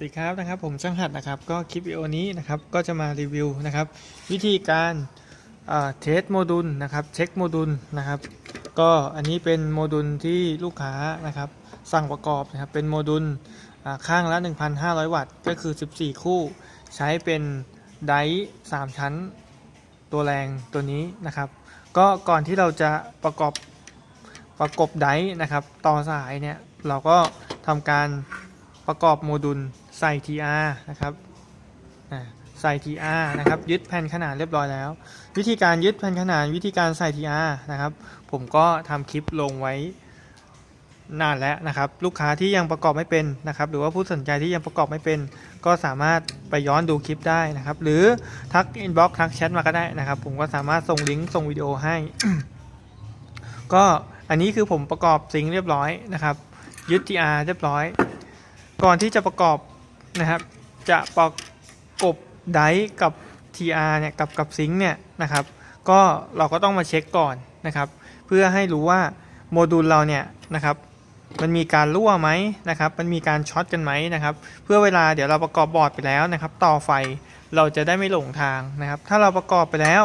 สวัสดีครับนะครับผมช่างหัดนะครับก็คลิปวิดีโอนี้นะครับก็จะมารีวิวนะครับวิธีการเทสโมดูลนะครับเช็คโมดูลนะครับก็อันนี้เป็นโมดูลที่ลูกค้านะครับสั่งประกอบนะครับเป็นโมดูลข้างละ 1,500 วัตต์ก็คือ 14 คู่ ใช้เป็นไดร์3ชั้นตัวแรงตัวนี้นะครับก็ก่อนที่เราจะประกอบประกบไดร์นะครับต่อสายเนี่ยเราก็ทำการประกอบโมดูล ใส่ TR นะครับใส่ TR นะครับยึดแผ่นขนาดเรียบร้อยแล้ว วิธีการยึดแผ่นขนาดวิธีการใส่ TR นะครับผมก็ทำคลิปลงไว้นานแล้วนะครับลูกค้าที่ยังประกอบไม่เป็นนะครับหรือว่าผู้สนใจที่ยังประกอบไม่เป็น ก็สามารถไปย้อนดูคลิปได้นะครับ หรือทักอินบ็อกซ์ทักแชทมาก็ได้นะครับ ผมก็สามารถส่งลิงก์ส่งวิดีโอให้ ก็อันนี้คือผมประกอบซิงเรียบร้อยนะครับยึด TR เรียบร้อย ก่อนที่จะประกอบ นะครับ จะประกบไดกับ TR เนี่ยกับกับซิงค์เนี่ยนะครับ ก็เราก็ต้องมาเช็คก่อนนะครับ เพื่อให้รู้ว่าโมดูลเราเนี่ยนะครับมันมีการรั่วไหมนะครับ มันมีการช็อตกันไหมนะครับ เพื่อเวลาเดี๋ยวเราประกอบบอร์ดไปแล้วนะครับ ต่อไฟเราจะได้ไม่หลงทางนะครับ ถ้าเราประกอบไปแล้ว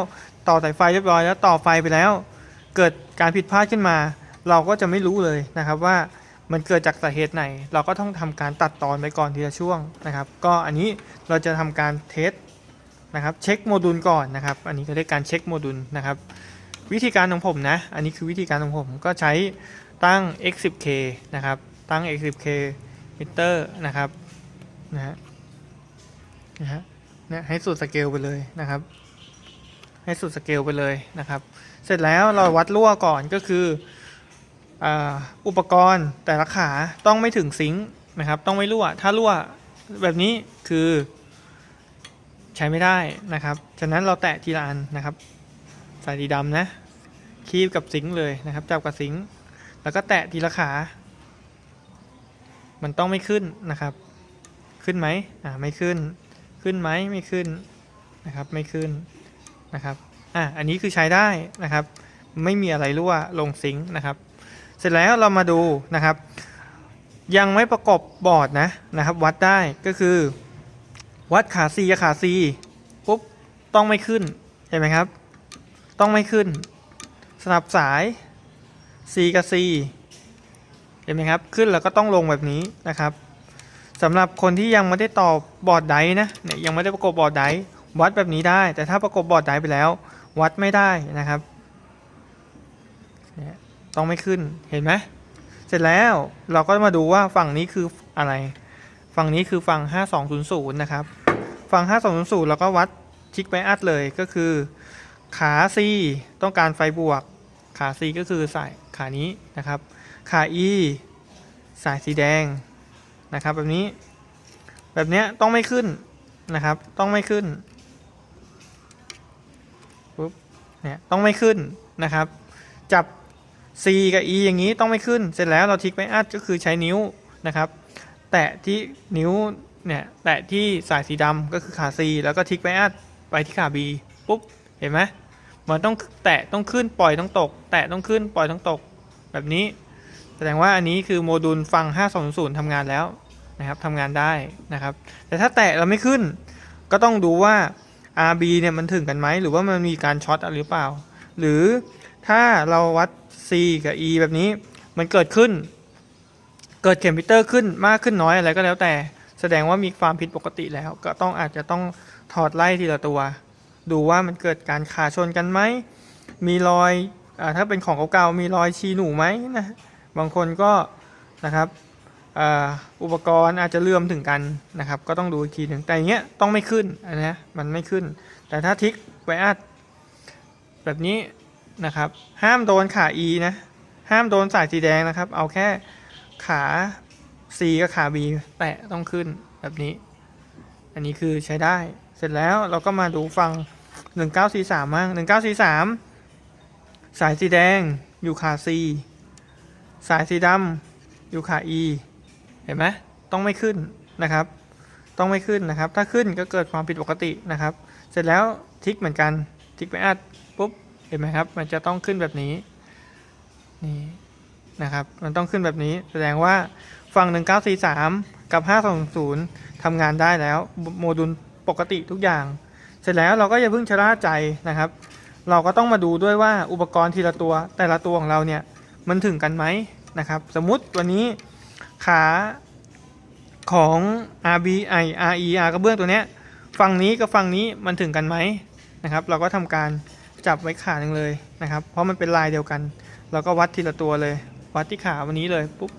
ต่อสายไฟเรียบร้อยแล้วต่อไฟไปแล้ว เกิดการผิดพลาดขึ้นมา เราก็จะไม่รู้เลยนะครับว่า มันเกิดจากสาเหตุไหน เราก็ต้องทำการตัดตอนไปก่อนทีละช่วงนะครับ ก็อันนี้เราจะทำการเทสนะครับเช็คโมดูลก่อนนะครับ อันนี้ก็เรียกการเช็คโมดูลนะครับ วิธีการของผมนะ อันนี้คือวิธีการของผมก็ใช้ตั้ง x10k นะครับ ตั้ง x10k มิเตอร์นะครับนะฮะนะฮะเนี่ยให้สุดสเกลไปเลยนะครับ ให้สุดสเกลไปเลยนะครับ เสร็จแล้วเราวัดรั่วก่อนก็คือ อุปกรณ์แต่ละขาต้องไม่ถึงซิงค์นะครับ ต้องไม่รั่ว ถ้ารั่วแบบนี้คือใช้ไม่ได้นะครับ ฉะนั้นเราแตะทีละอันนะครับสายสีดำนะ คีบกับซิงค์เลยนะครับ จับกับซิงค์แล้วก็แตะทีละขา มันต้องไม่ขึ้นนะครับ ขึ้นไหมอ่าไม่ขึ้น ขึ้นไหมไม่ขึ้นนะครับ ไม่ขึ้นนะครับ อะอันนี้คือใช้ได้นะครับ ไม่มีอะไรรั่วลงซิงค์นะครับ เสร็จแล้วเรามาดูนะครับ ยังไม่ประกอบบอร์ดนะนะครับวัดได้ก็คือ วัดขา C กับขา C ปุ๊บต้องไม่ขึ้นเห็นไหมครับ ต้องไม่ขึ้นสลับสาย C กับ C เห็นไหมครับ ขึ้นแล้วก็ต้องลงแบบนี้นะครับสำหรับคนที่ยังไม่ได้ต่อบอร์ดไดนะเนี่ยยังไม่ได้ประกบบอร์ดไดวัดแบบนี้ได้ แต่ถ้าประกบบอร์ดไดไปแล้ว วัดไม่ได้นะครับเนี่ย ต้องไม่ขึ้นเห็นไหมเสร็จแล้วเราก็มาดูว่าฝั่งนี้คืออะไร ฝั่งนี้คือฝั่ง 5200 นะครับ ฝั่ง 5200 เราก็วัดชิกไปอัดเลยก็คือ ขา C ต้องการไฟบวก ขา C ก็คือสายขานี้นะครับ ขา E สายสีแดงนะครับ แบบนี้ แบบเนี้ยต้องไม่ขึ้นนะครับ ต้องไม่ขึ้นปุ๊บเนี่ยต้องไม่ขึ้นนะครับ จับ C กับ E อย่างนี้ต้องไม่ขึ้น เสร็จแล้วเราทิกไปอัดก็คือใช้นิ้วนะครับ แตะที่นิ้วเนี่ยแตะที่สายสีดำก็คือขา C แล้วก็ทิกไปอัดไปที่ขา B ปุ๊บเห็นไหมมันต้องแตะต้องขึ้นปล่อยต้องตก แตะต้องขึ้นปล่อยต้องตกแบบนี้ แสดงว่าอันนี้คือโมดูลฟัง 520ทำงานแล้วนะครับทำงานได้นะครับ แต่ถ้าแตะเราไม่ขึ้น ก็ต้องดูว่า RB เนี่ยมันถึงกันไหมหรือว่ามันมีการช็อตหรือเปล่า หรือถ้าเราวัด C กับ E แบบนี้มันเกิดขึ้น เกิดเข็มพิเตอร์ขึ้นมากขึ้นน้อยอะไรก็แล้วแต่ แสดงว่ามีความผิดปกติแล้ว ก็ต้องอาจจะต้องถอดไล่ทีละตัว ดูว่ามันเกิดการขาชนกันไหม มีรอยอถ้าเป็นของเก่าๆมีรอยชีหนูไหมนะบางคนก็นะครับอ,อุปกรณ์อาจจะเลื่อมถึงกันนะครับ ก็ต้องดูอีกทีหนึ่งแต่อย่างเงี้ยต้องไม่ขึ้นนนะมันไม่ขึ้น แต่ถ้าทิกไวอัดแบบนี้ นะครับ ห้ามโดนขา E นะ ห้ามโดนสายสีแดงนะครับ เอาแค่ขา C กับขา B แตะต้องขึ้นแบบนี้ อันนี้คือใช้ได้ เสร็จแล้วเราก็มาดูฟัง 1943มั่ง1943 สายสีแดงอยู่ขา C สายสีดำอยู่ขา E เห็นไหมต้องไม่ขึ้นนะครับ ต้องไม่ขึ้นนะครับ ถ้าขึ้นก็เกิดความผิดปกตินะครับ เสร็จแล้วทิกเหมือนกัน ทิกไปอัดปุ๊บ เห็นไหมครับ มันจะต้องขึ้นแบบนี้นี่นะครับ มันต้องขึ้นแบบนี้ แสดงว่าฝั่ง 1943 กับ 520ทำงานได้แล้วโมดูลปกติทุกอย่าง เสร็จแล้วเราก็อย่าเพิ่งชะล่าใจนะครับ เราก็ต้องมาดูด้วยว่าอุปกรณ์ทีละตัว แต่ละตัวของเราเนี่ยมันถึงกันไหมนะครับ สมมุติวันนี้ขาของ RBI RE R กระเบื้องตัวเนี้ยฝั่งนี้กับฝั่งนี้มันถึงกันไหมนะครับ เราก็ทำการ จับไว้ขาหนึ่งเลยนะครับ เพราะมันเป็นลายเดียวกัน เราก็วัดทีละตัวเลย วัดที่ขาวันนี้เลยปุ๊บ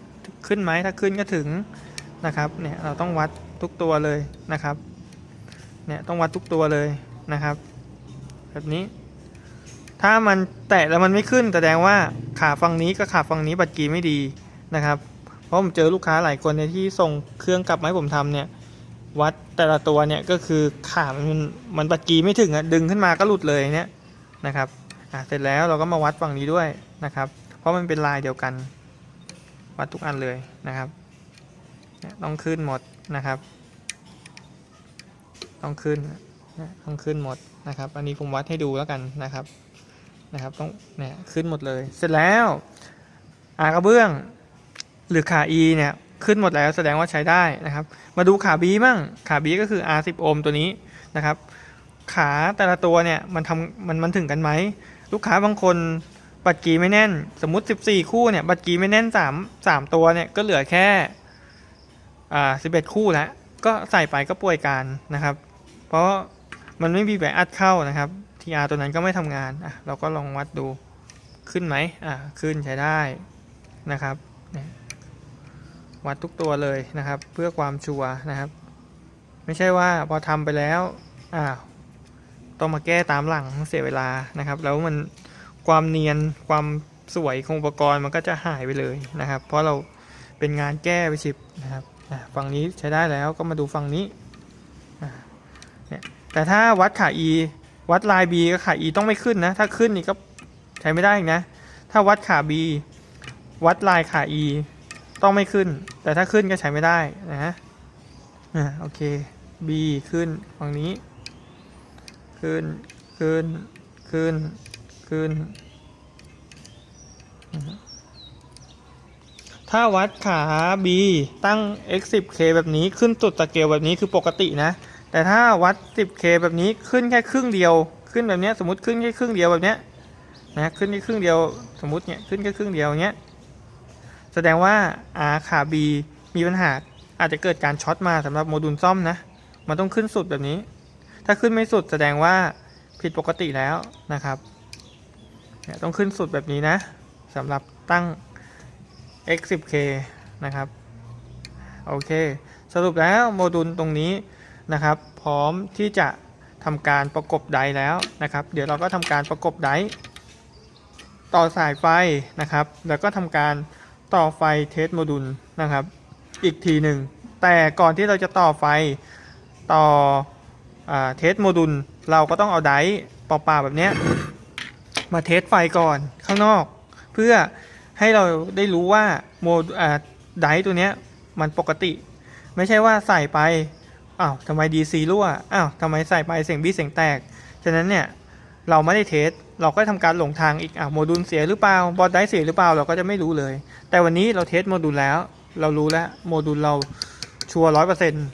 ขึ้นไหมถ้าขึ้นก็ถึงนะครับเนี่ยเราต้องวัดทุกตัวเลยนะครับเนี่ยต้องวัดทุกตัวเลยนะครับ แบบนี้ ถ้ามันแตะแล้วมันไม่ขึ้นแสดงว่าขาฝั่งนี้กับขาฝั่งนี้บัตรกีไม่ดีนะครับ เพราะผมเจอลูกค้าหลายคนในที่ส่งเครื่องกลับมาให้ผมทำเนี่ยวัดแต่ละตัวเนี่ยก็คือขามันมันบัตรกีไม่ถึงอะดึงขึ้นมาก็หลุดเลยเนี่ย นะครับอะเสร็จแล้วเราก็มาวัดฝั่งนี้ด้วยนะครับ เพราะมันเป็นลายเดียวกัน วัดทุกอันเลยนะครับต้องขึ้นหมดนะครับ ต้องขึ้นต้องขึ้นหมดนะครับ อันนี้ผมวัดให้ดูแล้วกันนะครับนะครับ ต้องเนี่ยขึ้นหมดเลย เสร็จแล้วอากระเบื้องหรือขา E เนี่ยขึ้นหมดแล้วแสดงว่าใช้ได้นะครับ มาดูขา B มั่งขา B ก็คือ R10 โอห์มตัวนี้นะครับ ขาแต่ละตัวเนี่ยมันทำมันมันถึงกันไหม ลูกค้าบางคนบัตรกีไม่แน่น สมมุติ 14 คู่เนี่ยบัตรกีไม่แน่น 3 3 ตัวเนี่ยก็เหลือแค่อ่า11 คู่แล้วก็ใส่ไปก็ป่วยการนะครับ เพราะมันไม่มีแบบอัดเข้านะครับ TR ตัวนั้นก็ไม่ทำงานอะเราก็ลองวัดดูขึ้นไหมอะขึ้นใช้ได้นะครับวัดทุกตัวเลยนะครับ เพื่อความชัวร์นะครับ ไม่ใช่ว่าพอทำไปแล้วอ่าว ต้องมาแก้ตามหลังเสียเวลานะครับ แล้วมันความเนียนความสวยของอุปกรณ์มันก็จะหายไปเลยนะครับ เพราะเราเป็นงานแก้ไปชิบนะครับฝั่งนี้ใช้ได้แล้วก็มาดูฝั่งนี้เนี่ยแต่ถ้าวัดขา E วัดลาย B กับขา E ต้องไม่ขึ้นนะ ถ้าขึ้นนี่ก็ใช้ไม่ได้อีกนะ ถ้าวัดขา B วัดลายขา E ต้องไม่ขึ้น แต่ถ้าขึ้นก็ใช้ไม่ได้นะฮะอ่าโอเค B ขึ้นฝั่งนี้ ขึ้น ขึ้น ขึ้น ขึ้น ถ้าวัดขา B ตั้ง x 10 k แบบนี้ขึ้นสุดตะเกียวแบบนี้คือปกตินะ แต่ถ้าวัด 10k แบบนี้ขึ้นแค่ครึ่งเดียว ขึ้นแบบนี้สมมติขึ้นแค่ครึ่งเดียวแบบนี้นะ ขึ้นแค่ครึ่งเดียว สมมติเนี่ยขึ้นแค่ครึ่งเดียวเนี้ย แสดงว่า R ขา B มีปัญหาอาจจะเกิดการช็อตมาสำหรับโมดูลซ่อมนะ มันต้องขึ้นสุดแบบนี้ ถ้าขึ้นไม่สุดแสดงว่าผิดปกติแล้วนะครับเนี่ยต้องขึ้นสุดแบบนี้นะสำหรับตั้ง x 10k นะครับโอเค สรุปแล้วโมดูลตรงนี้นะครับ พร้อมที่จะทำการประกบไดแล้วนะครับ เดี๋ยวเราก็ทำการประกบไดต่อสายไฟนะครับ แล้วก็ทำการต่อไฟเทสโมดูลนะครับ อีกทีหนึ่งแต่ก่อนที่เราจะต่อไฟต่อ เทสโมดูลเราก็ต้องเอาไดร์เปล่าๆแบบเนี้ยมาเทสไฟก่อนข้างนอก เพื่อให้เราได้รู้ว่าโมอ่าไดร์ตัวเนี้ยมันปกติ ไม่ใช่ว่าใส่ไปอ้าวทำไม DC รั่วอ้าวทำไมใส่ไปเสียงบีเสียงแตก ฉะนั้นเนี่ยเราไม่ได้เทส เราก็ทำการหลงทางอีกอ้าวโมดูลเสียหรือเปล่า บอร์ดไดร์เสียหรือเปล่า เราก็จะไม่รู้เลย แต่วันนี้เราเทสโมดูลแล้ว เรารู้แล้ว โมดูลเราชัวร้อยเปอร์เซ็นต์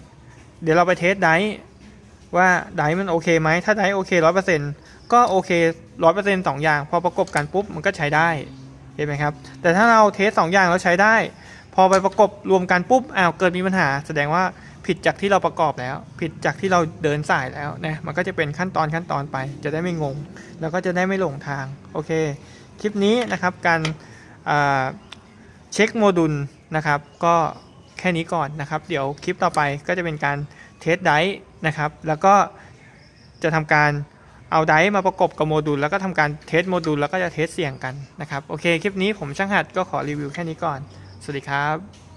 เดี๋ยวเราไปเทสไดร์ ว่าไดมันโอเคไหมถ้าไดโอเคร้อยเปอร์เซ็นต์ก็โอเคร้อยเปอร์เซ็นต์สองอย่าง พอประกบกันปุ๊บมันก็ใช้ได้เห็นไหมครับ แต่ถ้าเราเทสสองอย่างแล้วใช้ได้ พอไปประกบรวมกันปุ๊บอ้าวเกิดมีปัญหา แสดงว่าผิดจากที่เราประกอบแล้ว ผิดจากที่เราเดินสายแล้วนะมันก็จะเป็นขั้นตอนขั้นตอนไป จะได้ไม่งง แล้วก็จะได้ไม่หลงทางโอเค คลิปนี้นะครับการอ่าเช็คโมดูลนะครับ ก็แค่นี้ก่อนนะครับ เดี๋ยวคลิปต่อไปก็จะเป็นการ เทสไดร์นะครับ แล้วก็จะทำการเอาไดร์มาประกบกับโมดูล แล้วก็ทำการเทสโมดูลแล้วก็จะเทสเสียงกันนะครับ โอเค คลิปนี้ผมช่างหัดก็ขอรีวิวแค่นี้ก่อน สวัสดีครับ